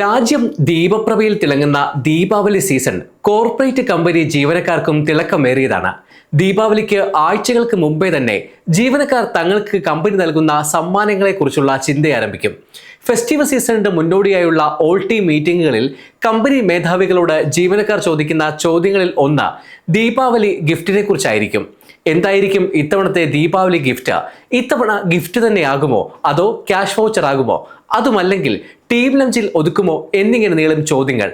രാജ്യം ദീപപ്രഭയിൽ തിളങ്ങുന്ന Deepavali season corporate company ജീവനക്കാർക്കും തിളക്കമേറിയതാണ്. ദീപാവലിക്ക് ആഴ്ചകൾക്ക് മുമ്പേ തന്നെ ജീവനക്കാർ തങ്ങൾക്ക് കമ്പനി നൽകുന്ന സമ്മാനങ്ങളെക്കുറിച്ചുള്ള ചിന്ത ആരംഭിക്കും. ഫെസ്റ്റിവൽ സീസണിന്റെ മുന്നോടിയായുള്ള ഓൾ ടീം മീറ്റിംഗുകളിൽ കമ്പനി മേധാവികളോട് ജീവനക്കാർ ചോദിക്കുന്ന ചോദ്യങ്ങളിൽ ഒന്ന് ദീപാവലി ഗിഫ്റ്റിനെ കുറിച്ചായിരിക്കും എന്തായിരിക്കും ഇത്തവണത്തെ ദീപാവലി ഗിഫ്റ്റ് ഇത്തവണ ഗിഫ്റ്റ് തന്നെയാകുമോ? അതോ ക്യാഷ് വൗച്ചർ ആകുമോ? അതുമല്ലെങ്കിൽ ടീം ലഞ്ചിൽ ഒതുക്കുമോ എന്നിങ്ങനെ നീളും ചോദ്യങ്ങൾ.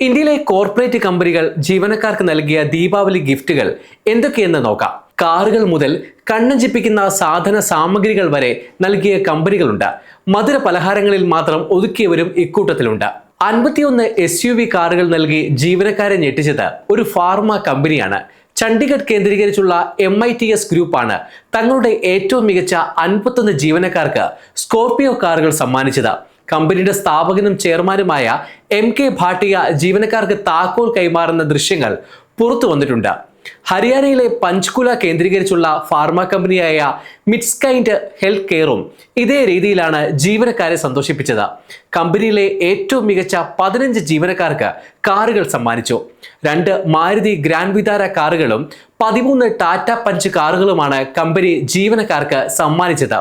ഇന്ത്യയിലെ കോർപ്പറേറ്റ് കമ്പനികൾ ജീവനക്കാർക്ക് നൽകിയ ദീപാവലി ഗിഫ്റ്റുകൾ എന്തൊക്കെയെന്ന് നോക്കാം. കാറുകൾ മുതൽ കണ്ണഞ്ചിപ്പിക്കുന്ന സാധന സാമഗ്രികൾ വരെ നൽകിയ കമ്പനികളുണ്ട്. മധുര പലഹാരങ്ങളിൽ മാത്രം ഒതുക്കിയവരും ഇക്കൂട്ടത്തിലുണ്ട്. അൻപത്തിയൊന്ന് എസ് യു വി കാറുകൾ നൽകി ജീവനക്കാരെ ഞെട്ടിച്ചത് ഒരു ഫാർമ കമ്പനിയാണ്. ചണ്ഡീഗഡ് കേന്ദ്രീകരിച്ചുള്ള എം ഐ ടി എസ് ഗ്രൂപ്പാണ് തങ്ങളുടെ ഏറ്റവും മികച്ച അൻപത്തൊന്ന് ജീവനക്കാർക്ക് സ്കോർപിയോ കാറുകൾ സമ്മാനിച്ചത്. കമ്പനിയുടെ സ്ഥാപകനും ചെയർമാനുമായ എം കെ ഭാട്ടിയ ജീവനക്കാർക്ക് താക്കോൽ കൈമാറുന്ന ദൃശ്യങ്ങൾ പുറത്തു വന്നിട്ടുണ്ട്. ഹരിയാനയിലെ പഞ്ച്കുല കേന്ദ്രീകരിച്ചുള്ള ഫാർമ കമ്പനിയായ മിഡ്സ്കൈൻഡ് ഹെൽത്ത് കെയറും ഇതേ രീതിയിലാണ് ജീവനക്കാരെ സന്തോഷിപ്പിച്ചത്. കമ്പനിയിലെ ഏറ്റവും മികച്ച പതിനഞ്ച് ജീവനക്കാർക്ക് കാറുകൾ സമ്മാനിച്ചു. രണ്ട് മാരുതി ഗ്രാൻഡ് വിതാര കാറുകളും പതിമൂന്ന് ടാറ്റ പഞ്ച് കാറുകളുമാണ് കമ്പനി ജീവനക്കാർക്ക് സമ്മാനിച്ചത്.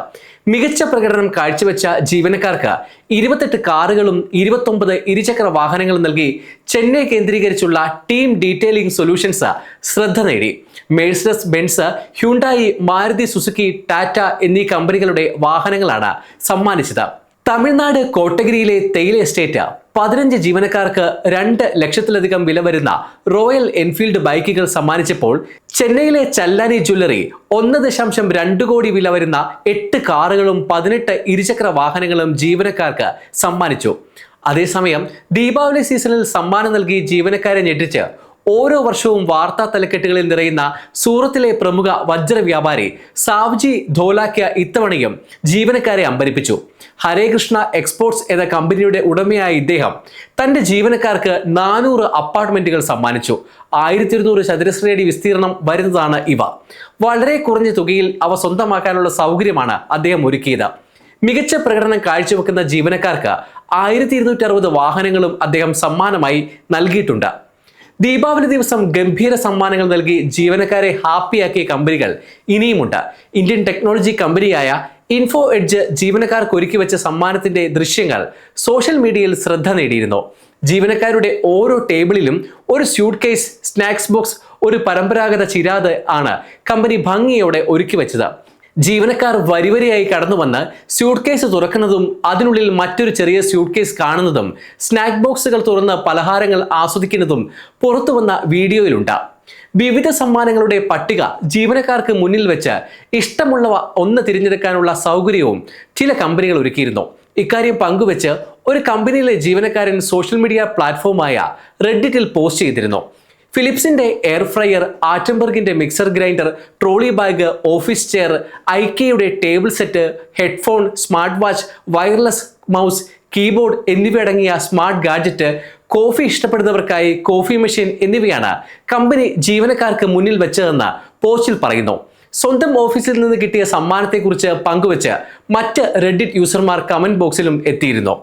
മികച്ച പ്രകടനം കാഴ്ചവെച്ച ജീവനക്കാർക്ക് ഇരുപത്തെട്ട് കാറുകളും ഇരുപത്തൊമ്പത് ഇരുചക്ര വാഹനങ്ങളും നൽകി ചെന്നൈ കേന്ദ്രീകരിച്ചുള്ള ടീം ഡീറ്റെയിലിംഗ് സൊല്യൂഷൻസ് ശ്രദ്ധ നേടി. Mercedes Benz Hyundai Maruti Suzuki Tata എന്നീ കമ്പനികളുടെ വാഹനങ്ങളാണ് സമ്മാനിച്ചത്. തമിഴ്നാട് കോട്ടഗിരിയിലെ തേയില എസ്റ്റേറ്റ് പതിനഞ്ച് ജീവനക്കാർക്ക് രണ്ട് ലക്ഷത്തിലധികം വില വരുന്ന റോയൽ എൻഫീൽഡ് ബൈക്കുകൾ സമ്മാനിച്ചപ്പോൾ ചെന്നൈയിലെ ചല്ലാനി ജ്വല്ലറി ഒന്ന് ദശാംശം രണ്ട് കോടി വില വരുന്ന എട്ട് കാറുകളും പതിനെട്ട് ഇരുചക്ര വാഹനങ്ങളും ജീവനക്കാർക്ക് സമ്മാനിച്ചു. അതേസമയം ദീപാവലി സീസണിൽ സമ്മാനം നൽകി ജീവനക്കാരെ ഞെട്ടിച്ച് ഓരോ വർഷവും വാർത്താ തലക്കെട്ടുകളിൽ നിറയുന്ന സൂറത്തിലെ പ്രമുഖ വജ്ര വ്യാപാരി സാവ്ജി ധോലാക്യ ഇത്തവണയും ജീവനക്കാരെ അമ്പരിപ്പിച്ചു. ഹരേകൃഷ്ണ എക്സ്പോർട്സ് എന്ന കമ്പനിയുടെ ഉടമയായ ഇദ്ദേഹം തന്റെ ജീവനക്കാർക്ക് നാനൂറ് അപ്പാർട്ട്മെന്റുകൾ സമ്മാനിച്ചു. ആയിരത്തി ഇരുന്നൂറ് ചതുരശ്രയടി വിസ്തീർണം വരുന്നതാണ് ഇവ. വളരെ കുറഞ്ഞ തുകയിൽ അവ സ്വന്തമാക്കാനുള്ള സൗകര്യമാണ് അദ്ദേഹം ഒരുക്കിയത്. മികച്ച പ്രകടനം കാഴ്ചവെക്കുന്ന ജീവനക്കാർക്ക് ആയിരത്തി ഇരുന്നൂറ്റി അറുപത് വാഹനങ്ങളും അദ്ദേഹം സമ്മാനമായി നൽകിയിട്ടുണ്ട്. ദീപാവലി ദിവസം ഗംഭീര സമ്മാനങ്ങൾ നൽകി ജീവനക്കാരെ ഹാപ്പിയാക്കിയ കമ്പനികൾ ഇനിയുമുണ്ട്. ഇന്ത്യൻ ടെക്നോളജി കമ്പനിയായ ഇൻഫോ എഡ്ജ് ജീവനക്കാർക്ക് ഒരുക്കി വെച്ച സമ്മാനത്തിന്റെ ദൃശ്യങ്ങൾ സോഷ്യൽ മീഡിയയിൽ ശ്രദ്ധ നേടിയിരുന്നു. ജീവനക്കാരുടെ ഓരോ ടേബിളിലും ഒരു സ്യൂട്ട് കേസ് സ്നാക്സ് ബോക്സ് ഒരു പരമ്പരാഗത ചിരാത് ആണ് കമ്പനി ഭംഗിയോടെ ഒരുക്കി വെച്ചത്. ജീവനക്കാർ വരിവരിയായി കടന്നു വന്ന് സ്യൂട്ട് കേസ് തുറക്കുന്നതും അതിനുള്ളിൽ മറ്റൊരു ചെറിയ സ്യൂട്ട് കേസ് കാണുന്നതും സ്നാക്ക് ബോക്സുകൾ തുറന്ന് പലഹാരങ്ങൾ ആസ്വദിക്കുന്നതും പുറത്തു വന്ന വീഡിയോയിലുണ്ട്. വിവിധ സമ്മാനങ്ങളുടെ പട്ടിക ജീവനക്കാർക്ക് മുന്നിൽ വെച്ച് ഇഷ്ടമുള്ളവ ഒന്ന് തിരഞ്ഞെടുക്കാനുള്ള സൗകര്യവും ചില കമ്പനികൾ ഒരുക്കിയിരുന്നു. ഇക്കാര്യം പങ്കുവെച്ച് ഒരു കമ്പനിയിലെ ജീവനക്കാരൻ സോഷ്യൽ മീഡിയ പ്ലാറ്റ്ഫോമായ റെഡിറ്റിൽ പോസ്റ്റ് ചെയ്തിരുന്നു. ഫിലിപ്സിന്റെ air fryer ആറ്റംബർഗിന്റെ mixer grinder trolley bag office chair ഐക്കയുടെ table set headphone smart watch wireless mouse keyboard എന്നിവയടങ്ങിയ smart gadget coffee ഇഷ്ടപ്പെടുന്നവർക്കായി കോഫി മെഷീൻ എന്നിവയാണ് കമ്പനി ജീവനക്കാർക്ക് മുന്നിൽ വെച്ചതെന്ന് പോസ്റ്റിൽ പറയുന്നു. സ്വന്തം ഓഫീസിൽ നിന്ന് കിട്ടിയ സമ്മാനത്തെക്കുറിച്ച് പങ്കുവച്ച് മറ്റ് റെഡിറ്റ് യൂസർമാർ കമന്റ് ബോക്സിലും എത്തിയിരുന്നു.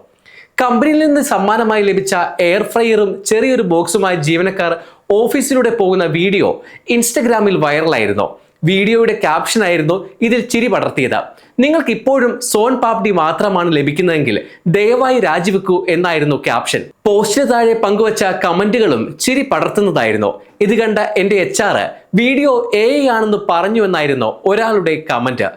കമ്പനിയിൽ നിന്ന് സമ്മാനമായി ലഭിച്ച എയർ ഫ്രയറും ചെറിയൊരു ബോക്സുമായി ജീവനക്കാർ ഓഫീസിലൂടെ പോകുന്ന വീഡിയോ ഇൻസ്റ്റഗ്രാമിൽ വൈറലായിരുന്നു. വീഡിയോയുടെ ക്യാപ്ഷൻ ആയിരുന്നു ഇതിൽ ചിരി പടർത്തിയത്. നിങ്ങൾക്ക് ഇപ്പോഴും സോൺ പാപ്ഡി മാത്രമാണ് ലഭിക്കുന്നതെങ്കിൽ ദയവായി രാജിവെക്കൂ എന്നായിരുന്നു ക്യാപ്ഷൻ പോസ്റ്റിന് താഴെ പങ്കുവച്ച കമന്റുകളും ചിരി പടർത്തുന്നതായിരുന്നു. ഇത് കണ്ട എന്റെ എച്ച് വീഡിയോ എ ആണെന്ന് പറഞ്ഞു എന്നായിരുന്നു ഒരാളുടെ കമന്റ്.